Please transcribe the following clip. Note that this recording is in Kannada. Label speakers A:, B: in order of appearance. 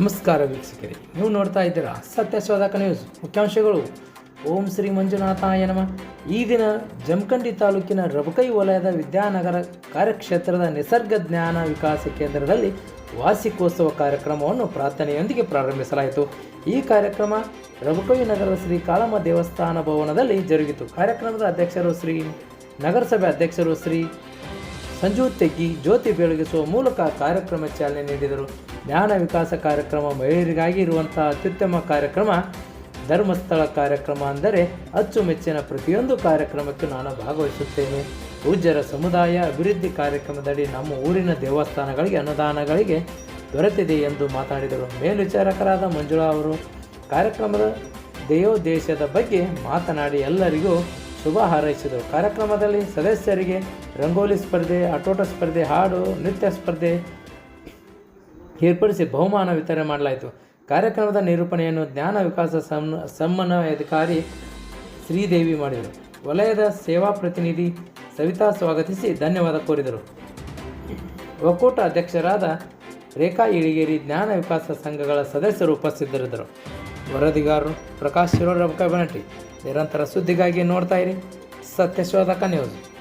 A: ನಮಸ್ಕಾರ ವೀಕ್ಷಕರೇ. ನೀವು ನೋಡ್ತಾ ಇದ್ದೀರಾ ಸತ್ಯಶೋಧಕ ನ್ಯೂಸ್. ಮುಖ್ಯಾಂಶಗಳು. ಓಂ ಶ್ರೀ ಮಂಜುನಾಥಾಯ ನಮ. ಈ ದಿನ ಜಮಖಂಡಿ ತಾಲೂಕಿನ ರಬಕೈ ವಲಯದ ವಿದ್ಯಾನಗರ ಕಾರ್ಯಕ್ಷೇತ್ರದ ನಿಸರ್ಗ ಜ್ಞಾನ ವಿಕಾಸ ಕೇಂದ್ರದಲ್ಲಿ ವಾರ್ಷಿಕೋತ್ಸವ ಕಾರ್ಯಕ್ರಮವನ್ನು ಪ್ರಾರ್ಥನೆಯೊಂದಿಗೆ ಪ್ರಾರಂಭಿಸಲಾಯಿತು. ಈ ಕಾರ್ಯಕ್ರಮ ರಬಕೈ ನಗರದ ಶ್ರೀ ಕಾಳಮ್ಮ ದೇವಸ್ಥಾನ ಭವನದಲ್ಲಿ ಜರುಗಿತು. ಕಾರ್ಯಕ್ರಮದ ಅಧ್ಯಕ್ಷರು ಶ್ರೀ ನಗರಸಭೆ ಅಧ್ಯಕ್ಷರು ಶ್ರೀ ಸಂಜು ತೆಗ್ಗಿ ಜ್ಯೋತಿ ಬೆಳಗಿಸುವ ಮೂಲಕ ಕಾರ್ಯಕ್ರಮ ಚಾಲನೆ ನೀಡಿದರು. ಜ್ಞಾನ ವಿಕಾಸ ಕಾರ್ಯಕ್ರಮ ಮಹಿಳೆಯರಿಗಾಗಿ ಇರುವಂತಹ ಅತ್ಯುತ್ತಮ ಕಾರ್ಯಕ್ರಮ, ಧರ್ಮಸ್ಥಳ ಕಾರ್ಯಕ್ರಮ ಅಂದರೆ ಅಚ್ಚುಮೆಚ್ಚಿನ ಪ್ರತಿಯೊಂದು ಕಾರ್ಯಕ್ರಮಕ್ಕೆ ನಾನು ಭಾಗವಹಿಸುತ್ತೇನೆ. ಪೂಜ್ಯರ ಸಮುದಾಯ ಅಭಿವೃದ್ಧಿ ಕಾರ್ಯಕ್ರಮದಡಿ ನಮ್ಮ ಊರಿನ ದೇವಸ್ಥಾನಗಳಿಗೆ ಅನುದಾನಗಳಿಗೆ ದೊರೆತಿದೆ ಎಂದು ಮಾತನಾಡಿದರು. ಮೇಲ್ವಿಚಾರಕರಾದ ಮಂಜುಳಾ ಅವರು ಕಾರ್ಯಕ್ರಮದ ದೇವೋದ್ದೇಶದ ಬಗ್ಗೆ ಮಾತನಾಡಿ ಎಲ್ಲರಿಗೂ ಶುಭ ಹಾರೈಸಿದರು. ಕಾರ್ಯಕ್ರಮದಲ್ಲಿ ಸದಸ್ಯರಿಗೆ ರಂಗೋಲಿ ಸ್ಪರ್ಧೆ ಆಟೋಟ ಸ್ಪರ್ಧೆ, ಹಾಡು, ನೃತ್ಯ ಸ್ಪರ್ಧೆ ಏರ್ಪಡಿಸಿ ಬಹುಮಾನ ವಿತರಣೆ ಮಾಡಲಾಯಿತು. ಕಾರ್ಯಕ್ರಮದ ನಿರೂಪಣೆಯನ್ನು ಜ್ಞಾನ ವಿಕಾಸ ಸಮ್, ಸಮನ್ವಯಾಧಿಕಾರಿ ಶ್ರೀದೇವಿ ಮಾಡಿದರು. ವಲಯದ ಸೇವಾ ಪ್ರತಿನಿಧಿ ಸವಿತಾ ಸ್ವಾಗತಿಸಿ ಧನ್ಯವಾದ ಕೋರಿದರು. ಒಕ್ಕೂಟ ಅಧ್ಯಕ್ಷರಾದ ರೇಖಾ ಇಳಿಗೇರಿ ಜ್ಞಾನ ವಿಕಾಸ ಸಂಘಗಳ ಸದಸ್ಯರು ಉಪಸ್ಥಿತರಿದ್ದರು. ವರದಿಗಾರರು ಪ್ರಕಾಶ್ ಶಿರೋರ ಕಬನಟ್ಟಿ ನಿರಂತರ ಸುದ್ದಿಗಾಗಿ ನೋಡ್ತಾ ಇರಿ. ಸತ್ಯಶೋಧಕ ನ್ಯೂಸ್.